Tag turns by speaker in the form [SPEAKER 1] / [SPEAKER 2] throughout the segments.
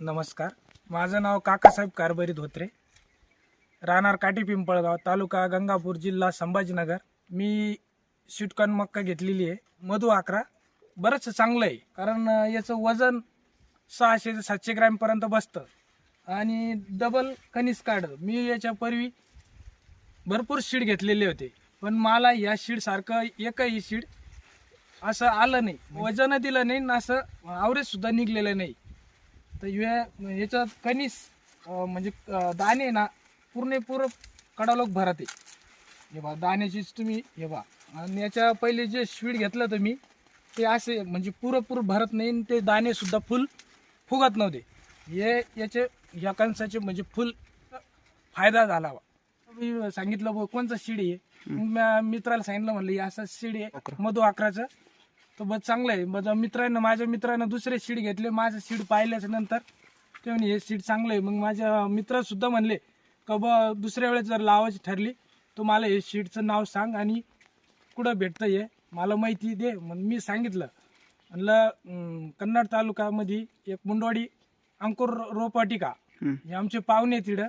[SPEAKER 1] नमस्कार. माझं नाव काकासाहेब कारभारी धोत्रे. राहणार काटी पिंपळगाव तालुका गंगापूर जिल्हा संभाजीनगर. मी शिटकॉन मक्का घेतलेली आहे. मधू अकरा. बरंच चांगलं आहे कारण याचं वजन सहाशे ते सातशे ग्रॅमपर्यंत बसतं. आणि डबल कनिस काढ. मी याच्यापूर्वी भरपूर शीड घेतलेले होते. पण मला या शीडसारखं एकही शीड असं आलं नाही. वजन दिलं नाही ना असं आवरेज सुद्धा निघलेलं नाही. तर या- याच्यात कणीस अं, म्हणजे दाणे ना पूर्ण पूर्ण कडालोक भरत. हे बा दाण्याचीच तुम्ही हे बा आणि याच्या पहिले जे स्वीट घेतलं मी ते असे म्हणजे पुरेपूर भरत नाही ते दाणे सुद्धा फुल फुगत नव्हते. हे याचे या कणसाचे म्हणजे फुल फायदा झाला बा. मी सांगितलं कोणचं शिडी आहे? मित्राला सांगितलं म्हणलं असं शिडी आहे मधू अकराचं. तर बस चांगलं आहे. माझ्या मित्रांना माझ्या मित्रानं दुसरे सीड घेतले. माझं सीड पाहिल्याच्या नंतर ते म्हणे हे सीड चांगलं आहे. मग माझ्या मित्र सुद्धा म्हणले का बा दुसऱ्या वेळेस जर लावायची ठरली तर मला हे सीडचं नाव सांग आणि कुठं भेटतं हे? मला माहिती दे. मग मी सांगितलं. म्हणलं कन्नड तालुक्यामध्ये एक मुंडवाडी अंकुर रोपवाटिका हे आमचे पाहुणे तिथं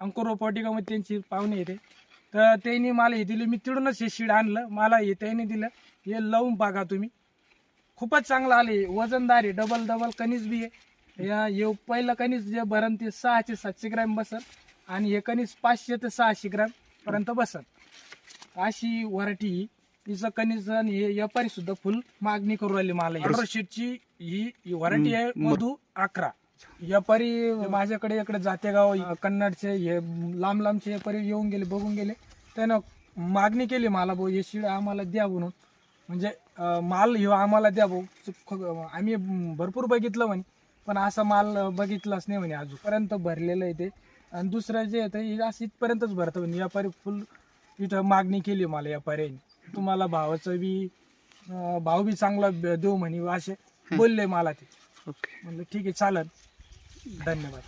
[SPEAKER 1] अंकुर रोपवाटिकामध्ये त्यांची पाहुणे येते तर त्यांनी मला हे दिले. मी तिडूनच हे शीड आणलं. मला हे त्यांनी दिलं. हे लावून बघा तुम्ही. खूपच चांगलं आले वजनदार आहे. डबल डबल कणीस बी आहे. या हे पहिलं कणीस जे भरण ते सहाशे सातशे ग्रॅम बसल. आणि हे कणीस पाचशे ते सहाशे ग्रॅम पर्यंत बसल. अशी व्हरायटी तिचं कणीस आणि हे व्यापारी सुद्धा फुल मागणी करू राहिली मला ऑर्डर शीटची ही व्हरायटी आहे मधू अकरा. व्यापारी माझ्याकडे इकडे जातेगाव कन्नडचे हे लांब लांबचे व्यापारी येऊन गेले बघून गेले. त्यानं मागणी केली मला भाऊ हे शिड आम्हाला द्या म्हणून. म्हणजे माल ह्यो आम्हाला द्या भाऊ. आम्ही भरपूर बघितलं म्हणे पण असा माल बघितलाच नाही म्हणे अजूनपर्यंत भरलेलं आहे ते. आणि दुसरं जे आहे ते हे असं इथपर्यंतच भरतं म्हणे. व्यापारी फुल इथं मागणी केली मला व्यापाऱ्यांनी तुम्हाला भावाचं बी भाव बी चांगला देऊ म्हणे असे बोलले मला ते.
[SPEAKER 2] ओके.
[SPEAKER 1] म्हणलं ठीक आहे चालेल धन्यवाद.